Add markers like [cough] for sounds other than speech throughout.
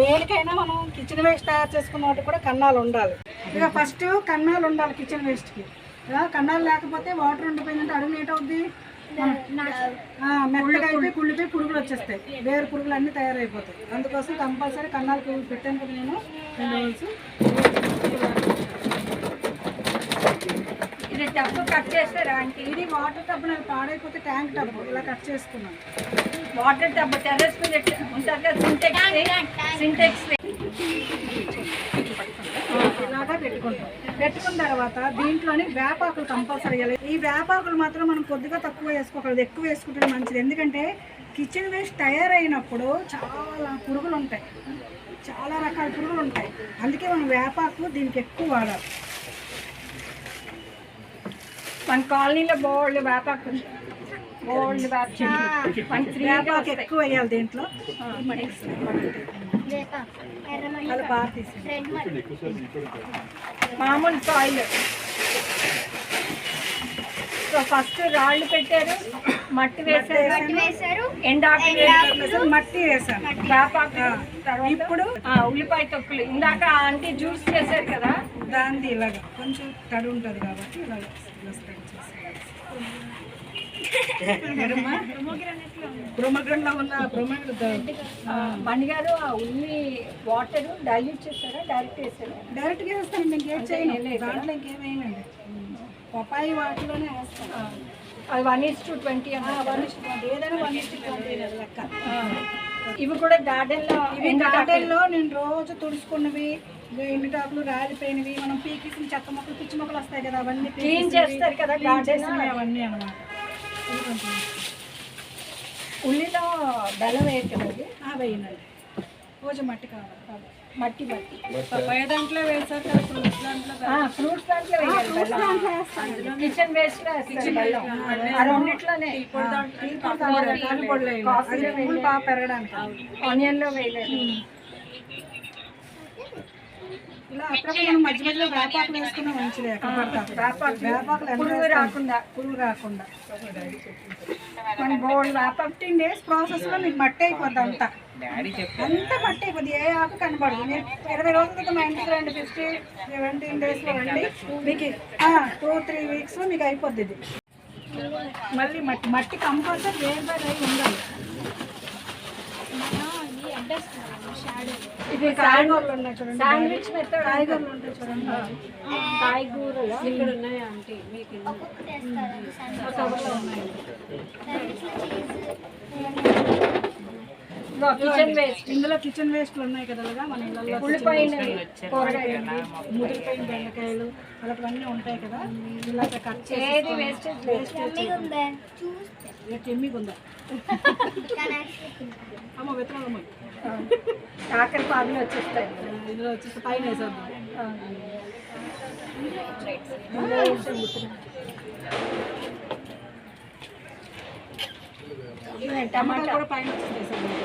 దేనికైనా మనం kitchen waste తయారు చేసుకున్న వాటికి కూడా కన్నాలు ఉండాలి. ఇక ఫస్ట్ కన్నాలు ఉండాలి కిచెన్ వేస్ట్కి కన్నాలు లేకపోతే వాటర్ ఉండిపోయిందంటే అడుగు లేట్ అవుద్ది. మెత్తగా అయిపోయి కుళ్ళిపోయి పురుగులు వచ్చేస్తాయి. వేరు పురుగులు అన్నీ తయారైపోతాయి. అందుకోసం కంపల్సరీ కన్నాలు పెట్టాను కదా నేను. రెండు రోజు ఇది డబ్బు కట్ చేస్తారా ఇది వాటర్ టబ్ నాకు పాడైపోతే ట్యాంక్ టబ్ ఇలా కట్ చేసుకున్నాను. వాటర్ డబ్బు టెర్రస్ మీద కదా సింటెక్స్ సింటెక్స్ ఇలాగా పెట్టుకుంటాం. పెట్టుకున్న తర్వాత దీంట్లోని వేపాకులు కంపల్సరీ వేయాలి ఈ వేపాకులు మాత్రం మనం కొద్దిగా తక్కువ వేసుకోకూడదు ఎక్కువ వేసుకుంటే మంచిది. ఎందుకంటే కిచెన్ వేస్ట్ తయారైనప్పుడు చాలా పురుగులు ఉంటాయి. చాలా రకాల పురుగులు ఉంటాయి. అందుకే మనం వేపాకు దీనికి ఎక్కువ వాడాలి. మన కాలనీలో బోల్డ్ వేపాకు బోల్డ్ [laughs] వేపాకు ఎక్కువ వేయాలి దీంట్లో. అలా బాగా తీసి మామూలు సాయిల్ సో ఫస్ట్ రాళ్ళు పెట్టారు మట్టి వేసారు ఎండాకు మట్టి వేసాను వేపాకు తర్వాత ఇప్పుడు ఆ, ఉల్లిపాయ తొక్కులు. ఇందాక ఆంటీ జ్యూస్ చేశారు కదా. దాన్ని ఇలాగ. కొంచెం తడి ఉంటుంది కాబట్టి ఇలాగ ఇలా ప్రొమగ్రెంట్లో ఉన్న ప్రొమగ్రెంట్ బండి గారు ఆ ఉల్లి వాటర్ డైల్యూట్ చేశారా డైరెక్ట్ వేసారా డైరెక్ట్గా వేస్తాను నేను ఇంకేం చేయను దాంట్లో ఇంకేం వేయనండి పపాయి వాటిలోనే వేస్తాను అది one is to twenty one ఇస్ట్ ఏదైనా వన్ ఇస్ట్ ట్వంటీ లెక్క ఇవి కూడా గార్డెన్లో ఇవి గార్డెన్లో నేను రోజు తుడుచుకున్నవి ఎండుటాకులు రాలిపోయినవి మనం పీకిసిన చెత్త మొక్కలు పిచ్చి మొక్కలు వస్తాయి కదా అవన్నీ క్లీన్ చేస్తారు కదా గార్డెన్ అవన్నీ అనమాట ఉల్లిలో బెల్లం వేయటండి వేయనండి. రోజు మట్టి కావాలి. మట్టి మట్టి. పప్పాయ దాంట్లో వేసారు కదా? ఫ్రూట్స్ దాంట్లో ఫ్రూట్స్ దాంట్లో వేయాలి కిచెన్ వేస్ట్ రెండిట్లోనే. అది పువ్వులు బాగా పెరగడానికి. ఆనియన్లో వేయలేదు. ఇలా అప్పుడప్పుడు మనం మధ్య మధ్యలో వేపాకులు మంచిదే. పురుగు? రాకుండా. పురుగు రాకుండా. మన బోల్డ్ వేప ఫిఫ్టీన్ డేస్ ప్రాసెస్లో మీకు మట్టి అయిపోద్ది అంతా. అంతా మట్టి అయిపోద్ది. ఏ ఆకు కనబడదు. మీరు ఇరవై రోజుల క్రితం మా ఇంటికి రండి ఫిఫ్టీ సెవెంటీన్ డేస్లో రండి మీకు టూ త్రీ వీక్స్లో మీకు అయిపోద్ది ఇది. మళ్ళీ మట్టి మట్టి కంపల్సరీ వేరు వేరు అయి ఉండాలి. ఇది కాయగూరలు ఉన్నాయి చూడండి. శాండ్విచ్ మెథడ్ కాయగూరలు ఉంటాయి చూడండి. కాయగూరలు. ఇక్కడ ఉన్నాయా ఆంటీ? మీకు కిచెన్ వేస్ట్. ఇందులో కిచెన్ వేస్ట్లు ఉన్నాయి కదా మన ఇళ్ళల్లో ఉల్లిపాయలు కూరగాయలు ముదిరిపోయిన బెండకాయలు అలాంటివన్నీ ఉంటాయి కదా. ఇలాగ కట్ చేసి వేస్టేజ్ ఉందా [laughs] అమ్మ ఆఖరి పాదులు వచ్చేస్తాయి. ఇందులో వచ్చేసి పైన వేసేద్దాం. టమాటా కూడా పైన వచ్చేసి వేసేద్దాం.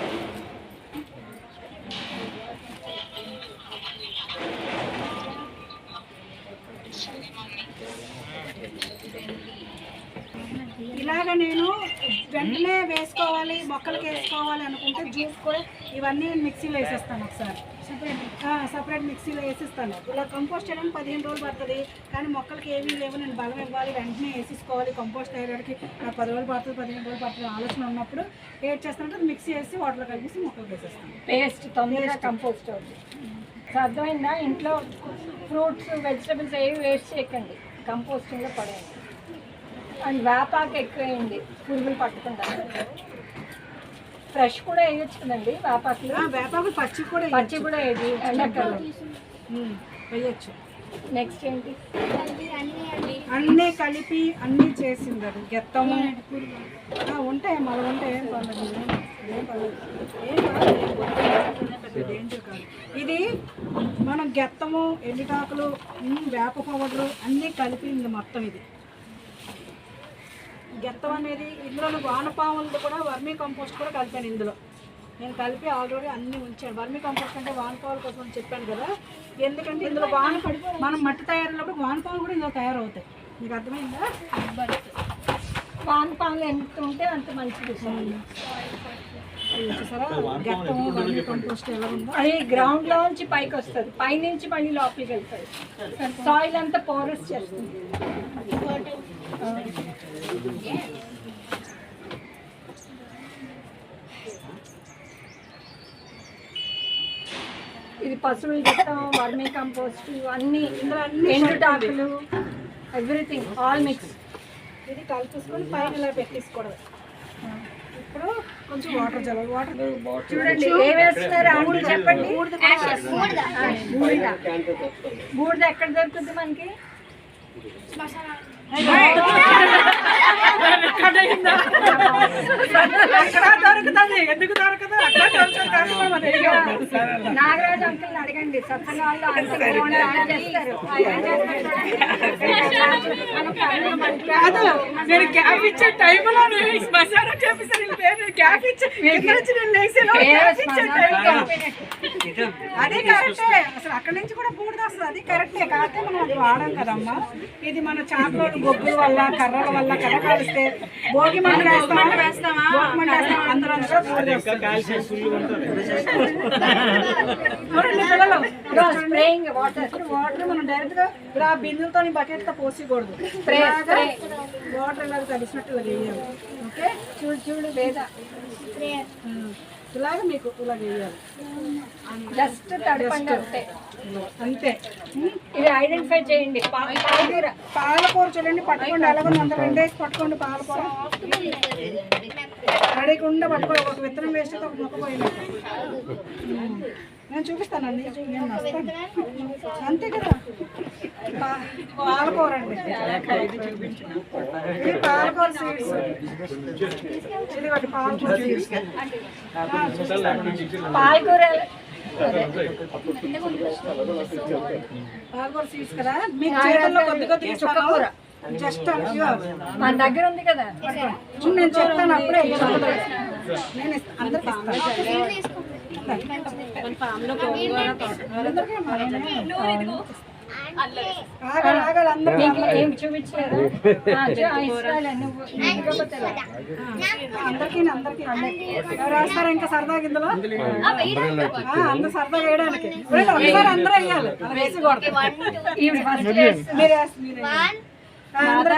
ఇలాగ నేను వెంటనే వేసుకోవాలి మొక్కలకి వేసుకోవాలి అనుకుంటే జ్యూస్ కూడా ఇవన్నీ మిక్సీలో వేసేస్తాను ఒకసారి. సపరేట్ మిక్సీలో వేసేస్తాను. ఇలా కంపోస్ట్ చేయడానికి పదిహేను రోజులు పడుతుంది. కానీ మొక్కలకి ఏమీ లేవు నేను బలం ఇవ్వాలి వెంటనే వేసేసుకోవాలి కంపోస్ట్ అయ్యేటికి నాకు పది రోజులు పడుతుంది పదిహేను రోజులు పడుతుంది ఆలోచన ఉన్నప్పుడు ఏం చేస్తానంటే అది మిక్సీ వేసి వాటర్లో కలిపేసి మొక్కలు వేసేస్తాను. పేస్ట్ తొందరగా కంపోస్ట్ అవుతుంది. అర్థమైందా? ఇంట్లో ఫ్రూట్స్ వెజిటబుల్స్ ఏవి వేస్ట్ చేయకండి. కంపోస్టింగ్లో పడేయండి. అండ్ వేపాకు ఎక్కువ వేయండి పురుగులు పట్టకుండా. ఫ్రెష్ కూడా వేయొచ్చు కదండి వేపాకులు. ఆ, వేపాకులు పచ్చి కూడా పచ్చి కూడా వేయదు ఎండాకాలం. వేయచ్చు. నెక్స్ట్ ఏంటి? అన్నీ కలిపి అన్నీ చేసింది అది గెత్తము ఉంటాయి మళ్ళీ ఉంటాయి. ఏం పర్లేదు. ఇది మనం గెత్తము ఎండుటాకులు వేప పౌడరు అన్నీ కలిపింది మొత్తం ఇది. గెత్తం అనేది ఇందులో వానపాములది కూడా వర్మీ కంపోస్ట్ కూడా కలిపాను ఇందులో. నేను కలిపి ఆల్రెడీ అన్ని ఉంచాను. వర్మీ కంపోస్ట్ అంటే వానపాముల కోసం చెప్పాను కదా. ఎందుకంటే ఇందులో వాన మనం మట్టి తయారైనప్పుడు వానపాములు కూడా ఇందులో తయారవుతాయి. మీకు అర్థమైందా? వాన పాములు ఎంత ఉంటే అంత మంచిది. అది గ్రౌండ్ లోంచి పైకి వస్తుంది. పైనుంచి మళ్ళీ లోపలికి వెళ్తుంది. సాయిల్ అంతా పోరస్ చేస్తుంది. ఇది పశువుల గట్టం వర్మీ కంపోస్ట్ ఇవన్నీ ఇందులో అన్ని ఎండుటాకులు ఎవ్రీథింగ్ ఆల్ మిక్స్. ఇది కలిపేసుకొని పైన ఇలా పెట్టేసుకోవడం. ఇప్పుడు కొంచెం వాటర్ చల్లాలి. వాటర్ చూడండి ఏ వేస్తున్నారు ఆంటీ చెప్పండి. బూడిద బూడిద. ఎక్కడ దొరుకుతుంది మనకి? Hey. ఎక్కడ దొరుకుతుంది ఎందుకు దొరకదు అక్కడ నాగరాజు అంకుల్ని అడగండి సత్సంగాల్లో కాదు నేను గ్యాప్ ఇచ్చే టైంలో నేను శ్మశానం చేపిస్తాను పేరు గ్యాప్ ఇచ్చే నుంచి నేను అదే కరెక్టే అసలు అక్కడి నుంచి కూడా బూడిద వస్తుంది అది కరెక్టే కాకపోతే మనం అది వాడాం కదమ్మా ఇది మన చాపలోని గొబ్బుల వల్ల కర్రల వల్ల కర్ర కాలిస్తే భోగి మంట వేస్తామా? భోగి మంట వేస్తామా? అందరూ. చూడండి పిల్లలు. Spraying water. మనం డైరెక్ట్గా ఇలా బిందులతో బకెట్తో పోసికూడదు. వాటర్ ఇలా కలిసినట్టు వేయాలి ఓకే? చూడు చూడు లేదా ఇలాగ మీకు ఇలా వేయాలి. జస్ట్ తడపండి అంతే. అంతే. ఇది ఐడెంటిఫై చేయండి. పాలకూర చూడండి పట్టుకోండి ఎలాగో అందరూ రెండేసి పట్టుకోండి పాలకూర అడగకుండా పట్టుకోండి ఒక విత్తనం వేస్తే ఒక మొక్క పోయినట్టు. నేను చూపిస్తానండి నేను వస్తాను. అంతే కదా? పాలకూర అండి ఇది పాలకూర సీడ్స్ ఇది ఒకటి పాలకూర సీడ్స్ పాలకూర. పాలకూర సీడ్స్ కదా? మీ చేతుల్లో కొద్ది కొద్దిగా చుక్కకూర జస్ట్. మన దగ్గర ఉంది కదా. నేను చెప్తాను అప్పుడే. నేను అందరికి ఇస్తాను. అందరికీ అందరికీ చూపించలేదు అందరికీ ఇంకా సరదాగా ఇందులో ఆ, అందరూ సరదాగా వేయడానికి ఒకసారి అందరూ వేయాలి వేసి కొడతారు. అందరూ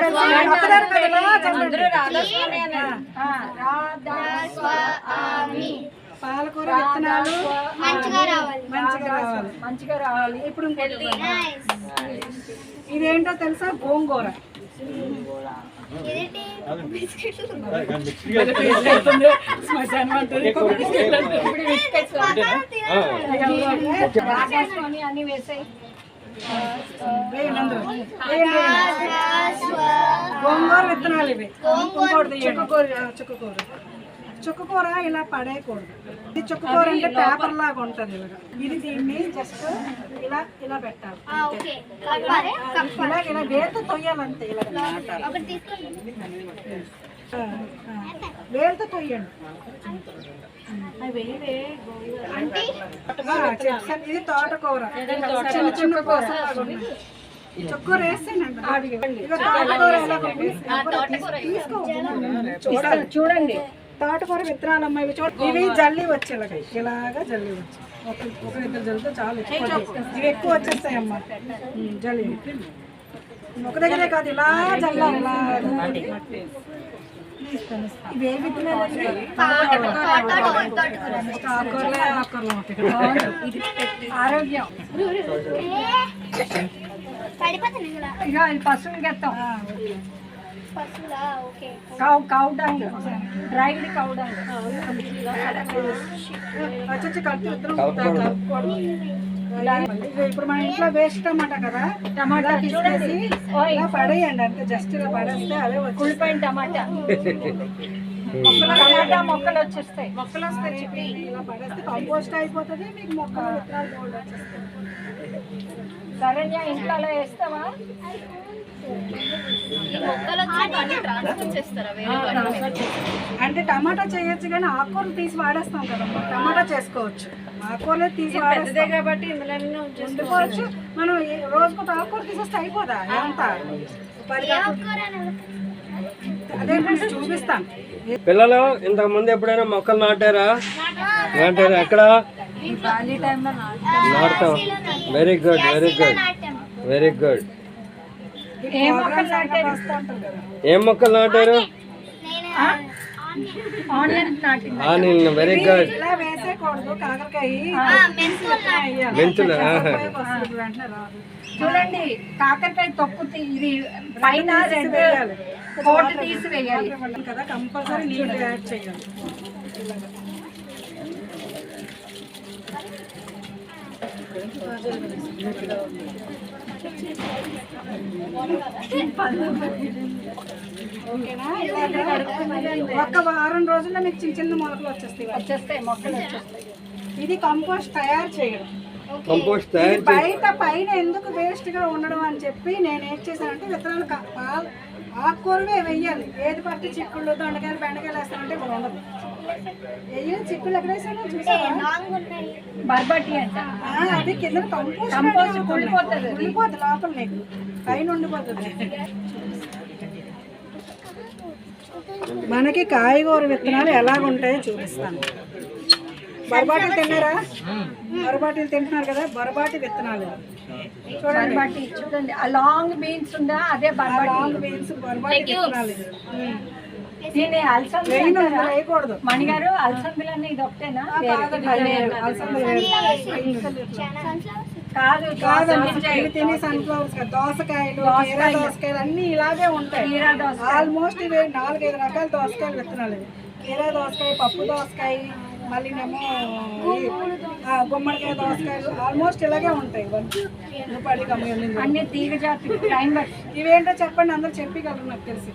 కలిసి పాలకూర విత్తనాలు మంచిగా రావాలి. మంచిగా రావాలి. మంచిగా రావాలి. ఇప్పుడు ఇదేంటో తెలుసా? గోంగూర. అన్ని వేసాయి. గోంగూర విత్తనాలు ఇవి. చుక్కకూర చుక్కకూర. చుక్కకూర ఇలా పడేయకూడదు. ఇది చుక్కకూర అంటే పేపర్ లాగా ఉంటుంది ఇలాగా. ఇది దీన్ని జస్ట్ ఇలా ఇలా పెట్టాలి. ఇలా ఇలా వేరుతో తొయ్యాలంతే ఇలా ఒకటి తీసుకోండి. ఆ, ఆ. వేరుతో తొయ్యండి. ఇది తోటకూర. చిన్న చిన్న కూర. చుక్కూర వేస్తేనండి. తోటకూర? తీసుకో. చూడండి. తోటకూర విత్తనాలు అమ్మ ఇవి చూడ ఇవి జల్లి వచ్చేలాగా ఇలాగా జల్లి వచ్చి. ఒక ఒక ఇద్దరు జల్లితో చాలు ఇవి ఎక్కువ వచ్చేస్తాయి అమ్మ ఉమ్, జల్లి. ఒక దగ్గరే కాదు ఇలా జల్లాలి ఇలా ఇస్తాను, ఇస్తాను. ఇవి ఏ విత్తనాలు అండి? ఒక ఆకుకూరలే ఆకుకూరలు ఉంటాయి. ఆరోగ్యం. పడిపోతాను కూడా ఇక అది పశువులు గెత్తాం ఆ, okay. పశువులా? Okay. Cow cow dung dried cow dung ఇప్పుడు మన ఇంట్లో వేస్ట్ టమాటా కదా. టమాటా ఇలా పడేయండి. అంతే జస్ట్ ఇలా పడేస్తే వచ్చి ఉల్లిపాయలు టమాటా. టమాటా మొక్కలు వచ్చేస్తాయి. మొక్కలు వస్తాయి. ఇలా పడేస్తే కంపోస్ట్ అయిపోతుంది. మీకు మొక్కలు విత్తనాలు వచ్చేస్తాయి. శరణ్య ఇంట్లో అలా వేస్తావా అంటే టమాటా చేయొచ్చు కానీ ఆకుకూరలు తీసి వాడేస్తాం కదమ్మా. టమాటా చేసుకోవచ్చు. ఆకుకూరలే తీసి వాడేస్తాం. కాబట్టి ఇందులో వండుకోవచ్చు. మనం రోజుకు ఆకుకూర తీసేస్తే అయిపోదా? ఎంత అదే నేను చూపిస్తాను. పిల్లలు ఇంతకు ముందు ఎప్పుడైనా మొక్కలు నాటారా? నాటారా? ఎక్కడ? నాటుతాం. Very good very good very good ఏ మొక్కలు నాటారు? Onion very good. మెంతులు చూడండి కాకరకాయ తొక్కు ఇది పైన రెడ్ కోట్ తీసి వేయాలి. కదా కంపల్సరీ నీళ్ళు యాడ్ చేయాలి. ఒక్క వారం రోజుల్లో మీకు చిన్న చిన్న మొలకలు వచ్చేస్తాయి. వచ్చేస్తాయి మొక్కలు వచ్చేస్తాయి. ఇది కంపోస్ట్ తయారు చేయడం. కంపోస్ట్ తయారు బయట పైన ఎందుకు వేస్ట్గా ఉండడం అని చెప్పి నేను ఏం చేశానంటే విత్తనాలు ఆకుకూరవే వెయ్యాలి ఏది పట్టి చిక్కుళ్ళు దొండకాయలు బెండకాయలు వేస్తానంటే ఇప్పుడు ఉండదు. చూసావా? బర్బటి అంట. అది కింద కంపోస్ట్ కుళ్ళిపోతుంది లోపల నీకు. పైన ఉండిపోతుంది. మనకి కాయగూర విత్తనాలు ఎలాగుంటాయో చూపిస్తాను. బొరబాటీలు తిన్నారా? బొరబాటీలు తింటున్నారు కదా బొరబాటి విత్తనాలు. చూడండి. బర్బటి చూడండి. ఆ లాంగ్ బీన్స్ ఉందా? అదే బర్బటి. లాంగ్ బీన్స్ బొరబాటి విత్తనాలు. దీన్ని వేయకూడదు. మణిగారు అలసందలు అన్న ఇది ఒకటేనా కాదు, తినే సన్ఫ్లవర్స్ కదా, దోసకాయలు కీరా దోసకాయలు అన్ని ఇలాగే ఉంటాయి. కీరా దోసకాయ. ఆల్మోస్ట్ ఇవి నాలుగైదు రకాల దోసకాయలు విత్తనాలు కీరా దోసకాయ పప్పు దోసకాయ ఆ, గుమ్మడికాయ దోసకాయలు ఆల్మోస్ట్ ఇలాగే ఉంటాయి. అన్ని తీగ జాతి ఇవేంటో చెప్పండి అందరూ చెప్పగలరు నాకు తెలిసి.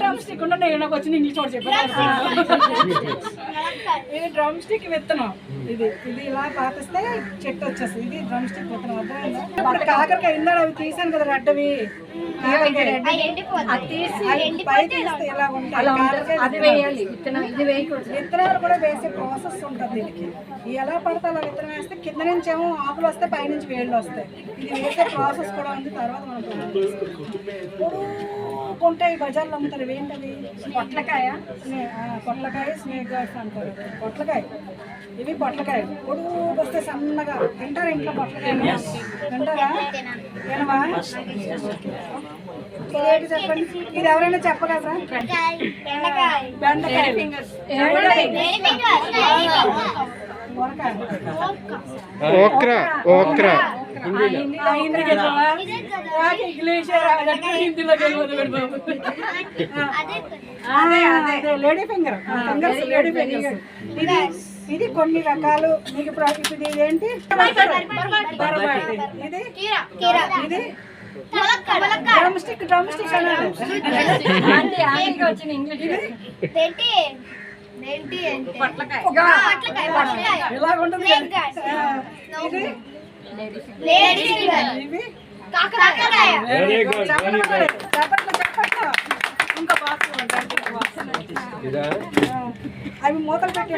డ్రమ్ స్టిక్ నాకు ఇంగ్లీష్ వాడు చెప్పాను ఇది డ్రమ్ స్టిక్ విత్తనం. ఇది ఇది ఇలా పాతిస్తే చెట్టు వచ్చేస్తుంది. ఇది డ్రమ్ స్టిక్ విత్తనం. అర్థమైందా? ఇప్పుడు కాకరకాయ ఇందాడు అవి తీసాను కదా రెడ్డవి. అది తీసి అవి పై తీస్తే ఇలా ఉంటాయి అలా ఉంటుంది? కాకరకాయ అది వేయాలి. విత్తనం ఇది వేయకూడదు విత్తనాలు కూడా వేసే ప్రాసెస్ ఉంటుంది దీనికి. ఎలా పడితే అలా విత్తనం వేస్తే కింద నుంచి ఏమో ఆకులు వస్తాయి పైనుంచి వేళ్ళు వస్తాయి. ఇది వేసే ప్రాసెస్ కూడా ఉంది తర్వాత మనం పొడుగుంటాయి బజార్లో అమ్ముతారు. ఇవేంటవి పొట్లకాయ? పొట్లకాయ స్నేక్ గార్డ్స్ అంటారు. పొట్లకాయ. ఇవి పొట్లకాయలు. పొడుగు వస్తే సన్నగా. తింటారా ఇంట్లో పొట్లకాయలు? తింటారా? తినవా? చెప్పండి. ఇది ఎవరైనా చెప్పగలరా? బెండకాయ. కూరకాయ ఓక్రా. ఓక్రా అదే అదే lady finger. Fingers lady fingers. ఇది ఇది కొన్ని రకాలు. మీకు ఇప్పుడు ఇప్పుడు ఇది ఏంటి బరబాటి. ఇది? ఇది? డ్రమ్ స్టిక్ డ్రమ్ స్టిక్ అన్నాడు. ఆంటీ అవి మూతలు పెట్టి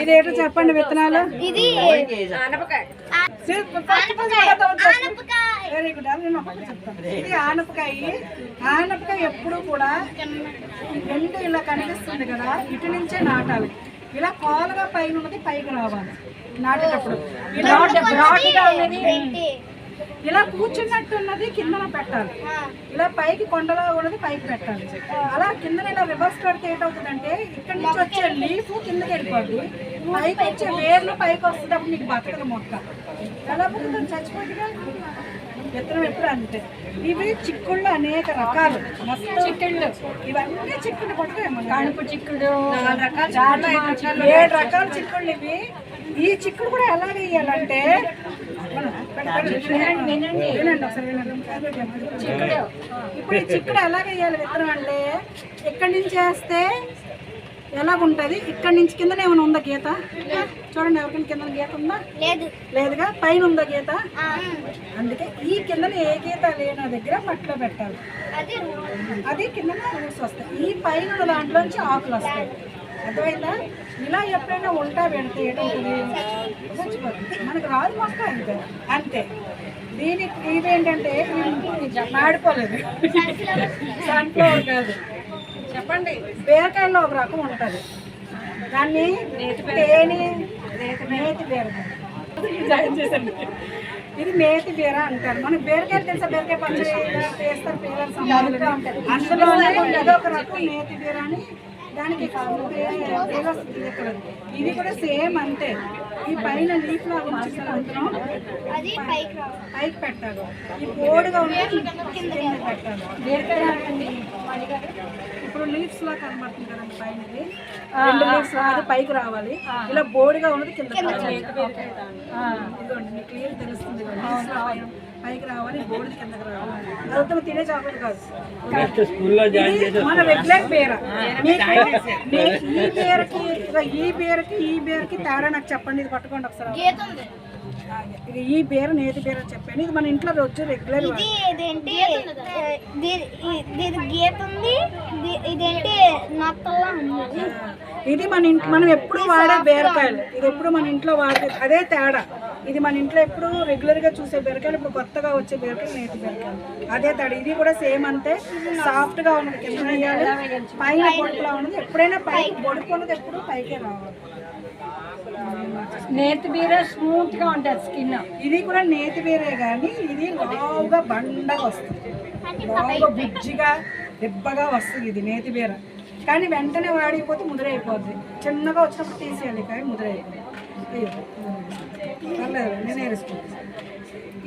ఇది ఏంటో చెప్పండి విత్తనాలు? ఇది వెరీ గుడ్ అది ఇది ఆనపకాయ. ఆనపకాయ ఎప్పుడు కూడా రెండు ఇలా కనిపిస్తుంది కదా ఇటు నుంచే నాటాలి. ఇలా కోలగా పైన ఉన్నది పైకి రావాలి. నాటేటప్పుడు. ఇలా బ్రాడ్గా ఉన్నది ఇలా కూర్చున్నట్టు ఉన్నది కిందన పెట్టాలి. ఇలా పైకి కొండలా ఉన్నది పైకి పెట్టాలి. అలా కిందన ఇలా రివర్స్ పెడితే ఏంటవుతుందంటే ఇక్కడి నుంచి వచ్చే లీఫ్ కిందకి వెళ్ళిపోద్ది. పైకి వచ్చే వేర్లు పైకి వస్తున్నప్పుడు నీకు బతకదు మొక్క. ఎలా బతుకుతుంది చచ్చిపోతుందిగా విత్తనం ఎప్పుడు అంతే ఇవి చిక్కుళ్ళు అనేక రకాలు. మొత్తం చిక్కుళ్ళు. ఇవన్నీ మన కడుపు చిక్కుడు ఏడు రకాల చిక్కుళ్ళు ఇవి. ఈ చిక్కుడు కూడా ఎలా వేయాలంటే. చిక్కుడు ఇప్పుడు ఈ చిక్కుడు ఎలా వేయాలి విత్తనం అంటే ఇక్కడి నుంచి వేస్తే ఎలాగుంటది? ఇక్కడి నుంచి కిందనే ఏమైనా ఉందా గీత? చూడండి ఎవరికైనా కింద గీత ఉందా? లేదు. లేదుగా? పైన ఉందా గీత? అందుకే ఈ కిందన ఏ గీత లేని దగ్గర మట్టిలో పెట్టాలి. అది అది కింద రూట్స్ వస్తాయి. ఈ పైన ఉన్న దాంట్లోంచి ఆకులు వస్తాయి. అర్థమైందా? ఇలా ఎప్పుడైనా ఉల్టా పెడితే ఏంటంటుంది చచ్చిపోతుంది మనకు రాదు మొక్క అంతే. అంతే. దీనికి ఇదేంటంటే ఇది మాడిపోలేదు సన్ఫ్లవర్ కాదు. చెప్పండి. బీరకాయలో ఒక రకం ఉంటుంది. దాన్ని తేనె జాయిన్ చేసండి ఇది మేతి బీర అంటారు. మనకి బీరకాయ తెలుసా? బీరకాయ పచ్చడి వేస్తారు పేరు అందులోనే ఏదో ఒక రకం నేతి బీర అని దానికి. ఇది కూడా సేమ్ అంతే. ఈ పైన లీఫ్లో ఉంచుతున్నాం అది పైకి పెట్టాలి. ఈ బోర్డుగా ఉన్నది కింద పెట్టాలి. బీరకాయ ఇప్పుడు లీవ్స్ లా కనబడుతుంది కదండి పైన ఇది. రెండు లీవ్స్ అది పైకి రావాలి. ఇలా బోర్డుగా ఉన్నది కింద ఇదిగోండి మీకు క్లియర్ తెలుస్తుంది పైకి రావాలి బోర్డు కిందకి రావాలి. అదంతా తినే కాదు. మన రెగ్యులర్ ఈ ఇదిగో ఈ బీరకి ఈ తేడా నాకు చెప్పండి ఇది పట్టుకోండి ఒకసారి. ఈ బీర నేతి బీర అని చెప్పాను. ఇది మన ఇంట్లో రోజు రెగ్యులర్ ఇది ఇదేంటి? దీ- ఈ- దీని గీత ఉంది. దీ- ఇదేంటి? నత్తల్లా ఉంది. ఇది మన ఇంట్లో మనం ఎప్పుడు వాడే బీరకాయలు. ఇది ఎప్పుడు మన ఇంట్లో వాడే అదే తేడా. ఇది మన ఇంట్లో ఎప్పుడు రెగ్యులర్గా చూసే బీరకాయలు ఇప్పుడు కొత్తగా వచ్చే బీరకాయలు నేతి బీరకాయలు. అదే తేడా. ఇది కూడా సేమ్ అంతే. సాఫ్ట్గా ఉన్నది. కింద పైన పొడుపులా ఉన్నది. ఎప్పుడైనా పైకి పొడుపు ఉన్నది ఎప్పుడు పైకే రావాలి. నేతి బీర స్మూత్గా ఉంటుంది స్కిన్. ఇది కూడా నేతి బీరే కానీ ఇది లావుగా బండగా వస్తుంది. లావుగా బుజ్జిగా దెబ్బగా వస్తుంది ఇది నేతి బీర. కానీ వెంటనే వాడిపోతే ముదురైపోద్ది. చిన్నగా వచ్చినప్పుడు తీసేయాలి కానీ ముదిరైపోతుంది పర్లేదు నేను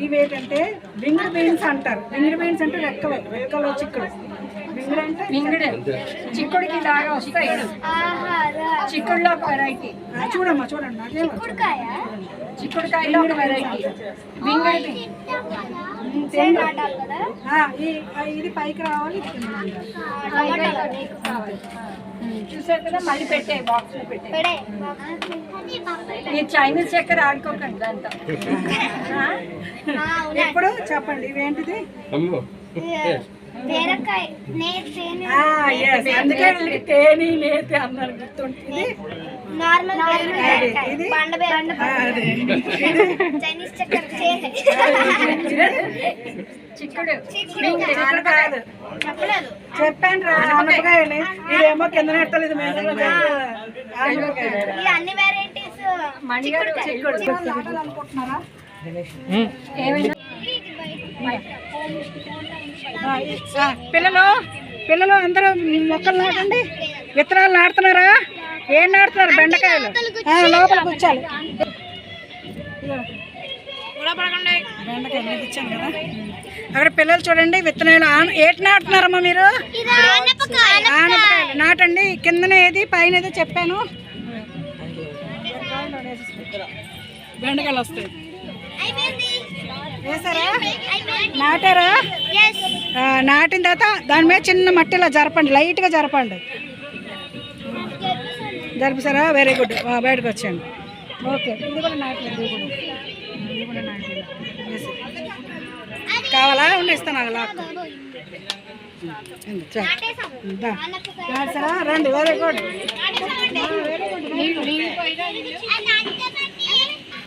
ఇవి ఏంటంటే బీన్స్ అంటారు. వింగర్ బీన్స్ అంటే రెక్కలు రెక్కలు చిక్కుడు. మింగుడు చిక్కుడికి లాగా వస్తాయి. చిక్కుడులో ఒక వెరైటీ చూడమ్మా చూడండి. చిక్కుడుకాయ? చిక్కుడుకాయలో ఒక వెరైటీ ఇది పైకి రావాలి చూసారు కదా మళ్ళీ పెట్టే బాక్స్లో పెట్టే. ఈ చైనీస్ చక్కెర ఆడుకోకండి దాంతో. [laughs] ఇప్పుడు చెప్పండి ఇవేంటిది? అందుకే తేనె నేతి అన్నారు గుర్తుంటుంది [laughs] చిక్కుడు. కాదు. చెప్పాను రా. ఆనపకాయని ఇదేమో కింద నెట్టలు ఇది మీద ఆనపకాయ. ఈ అన్ని వెరైటీస్ అనుకుంటున్నారా ఏమైనా పిల్లలు పిల్లలు అందరూ మొక్కలు నాటండి. విత్తనాలు నాటుతున్నారా? ఏం నాటుతున్నారు? బెండకాయలు. లోపల కూర్చోాలి బెండకాయలు ఇచ్చాను కదా. అక్కడ పిల్లలు చూడండి విత్తనాలు ఏటి ఏంటి నాటుతున్నారమ్మా మీరు? ఆనపకాయలు. నాటండి. కిందనే ఏది పైన ఏదో చెప్పాను. బెండకాయలు వస్తాయి. వేసారా నాటారా? నాటిన తర్వాత దాని మీద చిన్న మట్టిలా జరపండి లైట్గా జరపండి. జరిపిసారా వెరీ గుడ్ బయటకు వచ్చాను ఓకే. ఇది కూడా నాటలేదు ఇది కూడా. కావాలా? ఉండి ఇస్తాను అలా లాక్కు. ఇందు, చాలు. దా. నాటారా రండి. Very good